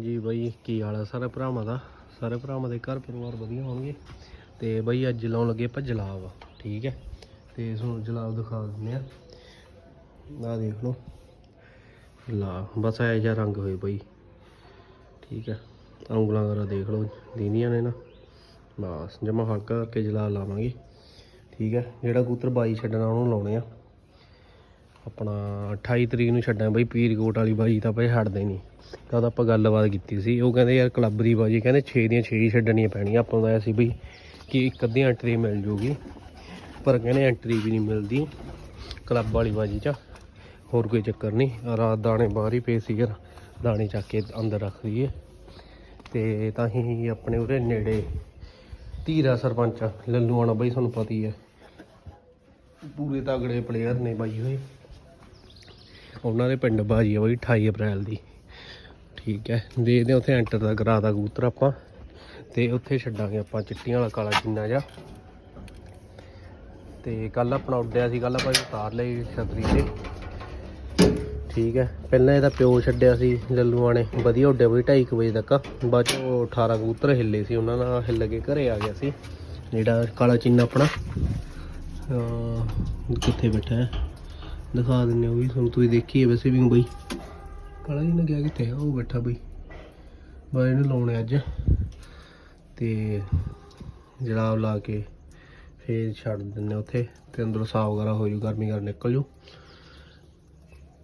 ਜੀ ਬਾਈ, ਕੀ ਹਾਲ ਆ ਸਾਰੇ ਭਰਾਵਾਂ ਦਾ? ਸਾਰੇ ਭਰਾਵਾਂ ਦੇ ਘਰ ਪਰਿਵਾਰ ਵਧੀਆ ਹੋਣਗੇ। ਤੇ ਬਾਈ, ਅੱਜ ਲਾਉਣ ਲੱਗੇ ਆਪਾਂ ਜਲਾਬ। ਠੀਕ ਹੈ? ਤੇ ਤੁਹਾਨੂੰ ਜਲਾਬ ਦਿਖਾ ਦਿੰਦੇ ਆ ਆ ਦੇਖ ਲਓ। ਲਾ ਬਸ ਐ ਜਿਹਾ ਰੰਗ ਹੋਏ ਬਾਈ। ਠੀਕ ਹੈ? ਉਂਗਲਾਂ ਵਗੈਰਾ ਦੇਖ ਲਓ। ਦੀਨੀਆਂ ਨੇ ਨਾ। ਬਸ, ਜਮਾ ਹਲਕਾ ਕਰਕੇ ਜਲਾ ਲਾਵਾਂਗੇ। ਠੀਕ ਹੈ? ਜਿਹੜਾ ਕਬੂਤਰ ਬਾਈ ਛੱਡਣਾ, ਉਹਨੂੰ ਲਾਉਣੇ ਆ। ਆਪਣਾ 28 ਤਰੀਕ ਨੂੰ ਛੱਡਾਂ ਬਾਈ। ਪੀਰਕੋਟ ਵਾਲੀ ਬਾਈ ਤਾਂ ਬਈ ਛੱਡਦੇ ਨਹੀਂ। ਕਦ ਆਪਾਂ ਗੱਲਬਾਤ ਕੀਤੀ ਸੀ। ਉਹ ਕਹਿੰਦੇ ਯਾਰ ਕਲੱਬ ਦੀ ਬਾਜੀ, ਕਹਿੰਦੇ 6 ਦੀਆਂ 6 ਹੀ ਛੱਡਣੀਆਂ ਪੈਣੀਆਂ। ਆਪਾਂ ਨੂੰ ਤਾਂ ਸੀ ਬਈ ਕਿ ਇੱਕ ਅੱਧੀ ਐਂਟਰੀ ਮਿਲ ਜੂਗੀ, ਪਰ ਕਹਿੰਦੇ ਐਂਟਰੀ ਵੀ ਨਹੀਂ ਮਿਲਦੀ ਕਲੱਬ ਵਾਲੀ ਬਾਜੀ 'ਚ। ਹੋਰ ਕੋਈ ਚੱਕਰ ਨਹੀਂ। ਰਾਤ ਦਾਣੇ ਬਾਹਰ ਹੀ ਪਏ ਸੀ ਯਾਰ, ਦਾਣੇ ਚੱਕ ਕੇ ਅੰਦਰ ਰੱਖ ਦਈਏ ਤੇ ਤਾਂ ਹੀ ਆਪਣੇ ਉਰੇ ਨੇੜੇ ਧੀਰਾ ਸਰਪੰਚ ਲੱਲੂ ਆਣਾ ਬਾਈ, ਤੁਹਾਨੂੰ ਪਤਾ ਹੀ ਹੈ ਪੂਰੇ ਤਗੜੇ ਪਲੇਅਰ ਨੇ ਬਾਈ ਹੋਏ ਉਹਨਾਂ ਦੇ ਪਿੰਡ ਬਾਜੀ ਆ ਬਾਈ 28 ਅਪ੍ਰੈਲ ਦੀ। ਠੀਕ ਹੈ। ਦੇਖਦੇ ਹਾਂ ਉੱਥੇ ਐਂਟਰ ਦਾ ਕਰਾਦਾ ਕਬੂਤਰ ਆਪਾਂ। ਤੇ ਉੱਥੇ ਛੱਡਾਂਗੇ ਆਪਾਂ ਚਿੱਟੀਆਂ ਵਾਲਾ ਕਾਲਾ ਜਿੰਨਾ ਜਾ ਤੇ ਕੱਲ ਆਪਣਾ ਉੱਡਿਆ ਸੀ ਕੱਲ ਆਪਾਂ ਉਤਾਰ ਲਈ ਛਤਰੀ ਤੇ। ਠੀਕ ਹੈ। ਪਹਿਲਾਂ ਇਹਦਾ ਪਿਓ ਛੱਡਿਆ ਸੀ ਲੱਲੂਆਂ ਨੇ। ਵਧੀਆ ਉੱਡਿਆ, ਬਈ 2:30 ਵਜੇ ਤੱਕ। ਬਾਅਦ ਚੋਂ 18 ਕਬੂਤਰ ਹਿੱਲੇ ਸੀ, ਉਹਨਾਂ ਨਾਲ ਹਿੱਲ ਕੇ ਘਰੇ ਆ ਗਿਆ ਸੀ। ਜਿਹੜਾ ਕਾਲਾ ਚਿੰਨਾ ਆਪਣਾ। ਕਿੱਥੇ ਬੈਠਾ ਹੈ? ਦਿਖਾ ਦਿੰਨੇ ਉਹ ਵੀ ਤੁਹਾਨੂੰ ਤੁਸੀਂ ਦੇਖੀਏ ਵੈਸੇ ਵੀ ਬਈ। ਕਾਲਾ ਜੀ ਨੇ ਗਿਆ ਕਿੱਥੇ ਆ ਉਹ ਬੈਠਾ ਬਈ। ਬਾਈ ਨੂੰ ਲਾਉਣੇ ਅੱਜ। ਤੇ ਜਲਾਬ ਲਾ ਕੇ ਫੇਰ ਛੱਡ ਦਿੰਨੇ ਉੱਥੇ, ਤੇ ਅੰਦਰੋਂ ਸਾਫ਼ ਵਗੈਰਾ ਹੋ ਜੂ, ਗਰਮੀ ਕਰ ਨਿਕਲ ਜੂ।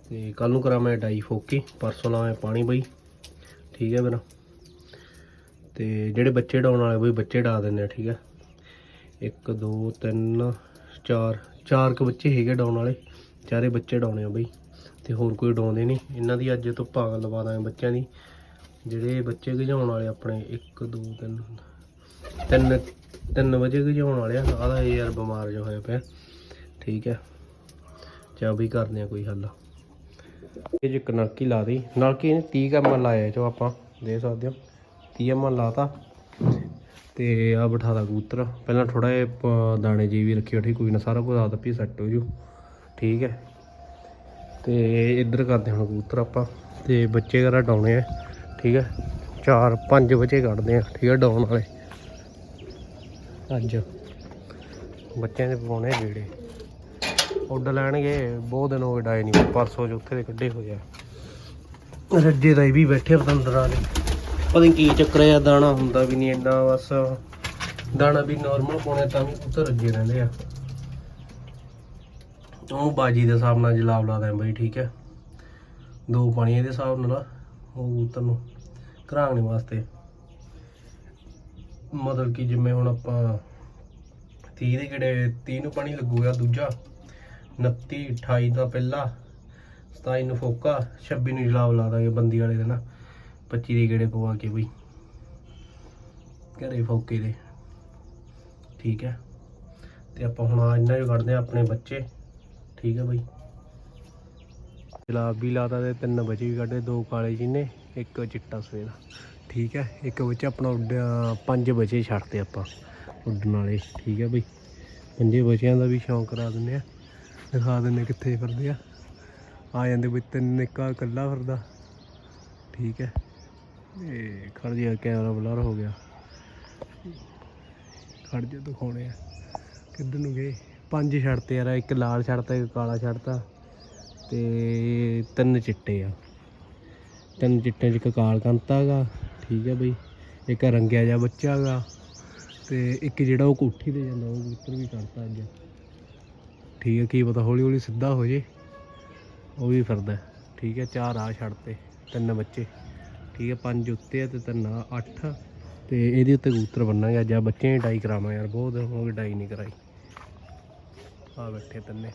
ਤੇ ਕੱਲ ਨੂੰ ਕਰਾਂ ਮੈਂ ਡਾਈ ਫੋਕੀ, ਪਰਸੋਂ ਲਾਵਾਂ ਪਾਣੀ ਬਈ। ਠੀਕ ਹੈ ਮੇਰਾ ਤੇ ਜਿਹੜੇ ਬੱਚੇ ਡਾਉਣ ਵਾਲੇ ਬਈ, ਬੱਚੇ ਡਾ ਦਿੰਨੇ ਆ ਠੀਕ ਹੈ। 1 2 3 4 ਚਾਰ ਕੁ ਬੱਚੇ ਹੈਗੇ ਡਾਉਣ ਵਾਲੇ, ਚਾਰੇ ਬੱਚੇ ਡਾਉਣੇ ਆ ਬਈ। ਤੇ ਹੋਰ ਕੋਈ ਡਾਉਂਦੇ ਨਹੀਂ। ਇਹਨਾਂ ਦੀ ਅੱਜ ਤੋਂ ਭਾਗ ਲਵਾ ਦਾਂਗੇ ਬੱਚਿਆਂ ਦੀ। ਜਿਹੜੇ ਬੱਚੇ ਗਜਾਉਣ ਵਾਲੇ ਆਪਣੇ 1 2 3 ਤਿੰਨ ਤਿੰਨ ਵਜੇ ਗਜਾਉਣ ਵਾਲੇ ਆ। ਆਦਾ ਯਾਰ ਬਿਮਾਰ ਜਿਹਾ ਹੋਇਆ ਪਿਆ। ਠੀਕ ਹੈ। ਚਾ ਵੀ ਕਰਦੇ ਆ ਕੋਈ ਹੱਲ। ਇਹ ਜਿ ਨਲਕੀ ਲਾ ਦੀ ਨਲਕੀ ਨੇ 30 ਕਮ ਲਾਇਆ ਜੋ ਆਪਾਂ ਦੇ ਸਕਦੇ ਹੋ। 30 ਐਮ ਲਾਤਾ। ਤੇ ਆ ਬਿਠਾ ਦਾ ਕਬੂਤਰ। ਪਹਿਲਾਂ ਥੋੜਾ ਜਿਹਾ ਦਾਣੇ ਜੀ ਵੀ ਰੱਖਿਓ ਠੀਕ ਕੋਈ ਨਾ, ਸਾਰਾ ਕੁਝ ਆਦਤ ਵੀ ਸੈੱਟ ਹੋ ਜੂ। ਠੀਕ ਹੈ। ਤੇ ਇੱਧਰ ਕਰਦੇ ਹੁਣ ਕਬੂਤਰ ਆਪਾਂ, ਤੇ ਬੱਚੇ ਵਗੈਰਾ ਡਾਉਣੇ ਆ, ਠੀਕ ਹੈ ਚਾਰ, ਪੰਜ ਬੱਚੇ ਕੱਢਦੇ ਆ, ਠੀਕ ਹੈ ਡਾਉਣ ਵਾਲੇ। ਅੱਜ ਬੱਚਿਆਂ ਦੇ ਪਾਉਣੇ ਆ ਉੱਡ ਲੈਣਗੇ, ਬਹੁਤ ਦਿਨ ਹੋ ਗਏ ਡਾਏ ਨਹੀਂ, ਪਰਸੋਂ ਚੌਥੇ ਦੇ ਕੱਢੇ ਹੋਏ ਆ। ਰੱਜੇ ਦਾ ਇਹ ਵੀ ਬੈਠੇ ਪਤੰਦਰਾਂ ਨੇ ਪਤਾ ਨਹੀਂ ਕੀ ਚੱਕਰ ਆ, ਦਾਣਾ ਹੁੰਦਾ ਵੀ ਨਹੀਂ ਇੰਨਾ, ਬਸ ਦਾਣਾ ਵੀ ਨਾਰਮਲ ਪਾਉਣੇ ਤਾਂ ਵੀ ਉੱਤਰ ਰੱਜੇ ਰਹਿੰਦੇ ਆ। ਉਹ ਬਾਜੀ ਦੇ ਹਿਸਾਬ ਨਾਲ ਜਲਾਬ ਲਾ ਦਾਂ ਬਈ, ਠੀਕ ਹੈ। ਦੋ ਪਾਣੀ ਇਹਦੇ ਹਿਸਾਬ ਨਾਲ ਉਹ ਉੱਤਰ ਨੂੰ ਘਰਾਂਗਣੇ ਵਾਸਤੇ। ਮਤਲਬ ਕਿ ਜਿਵੇਂ ਹੁਣ ਆਪਾਂ 30 ਦੇ ਕਿਹੜੇ 30 ਨੂੰ ਪਾਣੀ ਲੱਗੂਗਾ ਦੂਜਾ। 29 28 ਦਾ ਪਹਿਲਾ 27 ਨੂੰ ਫੋਕਾ 26 ਨੂੰ ਜਲਾਬ ਲਾ ਦਾਂਗੇ ਬੰਦੀ ਵਾਲੇ ਦੇ ਨਾ 25 ਦੇ ਗੇੜੇ ਪਵਾ ਕੇ ਬਈ। ਘਰੇ ਫੋਕੇ ਦੇ। ਠੀਕ ਹੈ। ਤੇ ਆਪਾਂ ਹੁਣ ਆ ਇਹਨਾਂ ਜੋ ਕੱਢਦੇ ਆ ਆਪਣੇ ਬੱਚੇ। ਠੀਕ ਹੈ ਬਾਈ। ਜਲਾਬ ਵੀ ਲਾਤਾ ਤੇ ਤਿੰਨ ਬੱਚੇ ਵੀ ਕੱਢੇ, ਦੋ ਕਾਲੇ ਜੀ ਇੱਕ ਚਿੱਟਾ ਸਵੇਰ। ਠੀਕ ਹੈ ਇੱਕ ਬੱਚਾ ਆਪਣਾ ਉੱਡਿਆ ਪੰਜ ਬੱਚੇ ਛੱਡਤੇ ਆਪਾਂ ਉੱਡਣ ਵਾਲੇ। ਠੀਕ ਹੈ ਬਈ। ਪੰਜੇ ਬੱਚਿਆਂ ਦਾ ਵੀ ਸ਼ੌਂਕ ਕਰਾ ਦਿੰਦੇ ਆ। ਦਿਖਾ ਦਿੰਦੇ ਕਿੱਥੇ ਫਿਰਦੇ ਆ। ਆ ਜਾਂਦੇ ਬਈ ਤਿੰਨ, ਇੱਕਾ ਇਕੱਲਾ ਫਿਰਦਾ। ਠੀਕ ਹੈ ਇਹ ਖੜ ਜਾ, ਕੈਮਰਾ ਬਲਰ ਹੋ ਗਿਆ। ਖੜ ਜਾ, ਦਿਖਾਉਣੇ ਆ। ਕਿੱਧਰ ਨੂੰ ਗਏ? ਪੰਜ ਛੱਡਤੇ ਯਾਰ, ਇੱਕ ਲਾਲ ਛੱਡਤਾ ਇੱਕ ਕਾਲਾ ਛੱਡਤਾ ਤੇ ਤਿੰਨ ਚਿੱਟੇ ਆ। ਤਿੰਨ ਚਿੱਟੇ ਚ ਇੱਕ ਕਾਲ ਕੰਤਾ ਹੈਗਾ ਠੀਕ ਹੈ ਬਈ। ਇੱਕ ਰੰਗਿਆ ਜਿਹਾ ਬੱਚਾ ਹੈਗਾ ਤੇ ਇੱਕ ਜਿਹੜਾ ਉਹ ਕੋਠੀ ਤੇ ਜਾਂਦਾ, ਉਹ ਕਬੂਤਰ ਵੀ ਕਰਤਾ ਅੱਜ। ਠੀਕ ਹੈ ਕੀ ਪਤਾ ਹੌਲੀ ਹੌਲੀ ਸਿੱਧਾ ਹੋ ਜੇ, ਉਹ ਵੀ ਫਿਰਦਾ। ਠੀਕ ਹੈ ਚਾਰ ਆ ਛੱਡਤੇ ਤਿੰਨ ਬੱਚੇ। ਠੀਕ ਹੈ ਪੰਜ ਉੱਤੇ ਆ ਤੇ ਤਿੰਨ ਆ ਅੱਠ। ਤੇ ਇਹਦੇ ਉੱਤੇ ਕਬੂਤਰ ਬੰਨਾਂਗੇ, ਅੱਜ ਆ ਬੱਚੇ ਡਾਈ ਕਰਾਵਾਂ ਯਾਰ, ਬਹੁਤ ਦਿਨ ਹੋ ਗਏ ਡਾਈ ਨਹੀਂ ਕਰਾਈ। ਆ ਬੈਠੇ ਤਿੰਨੇ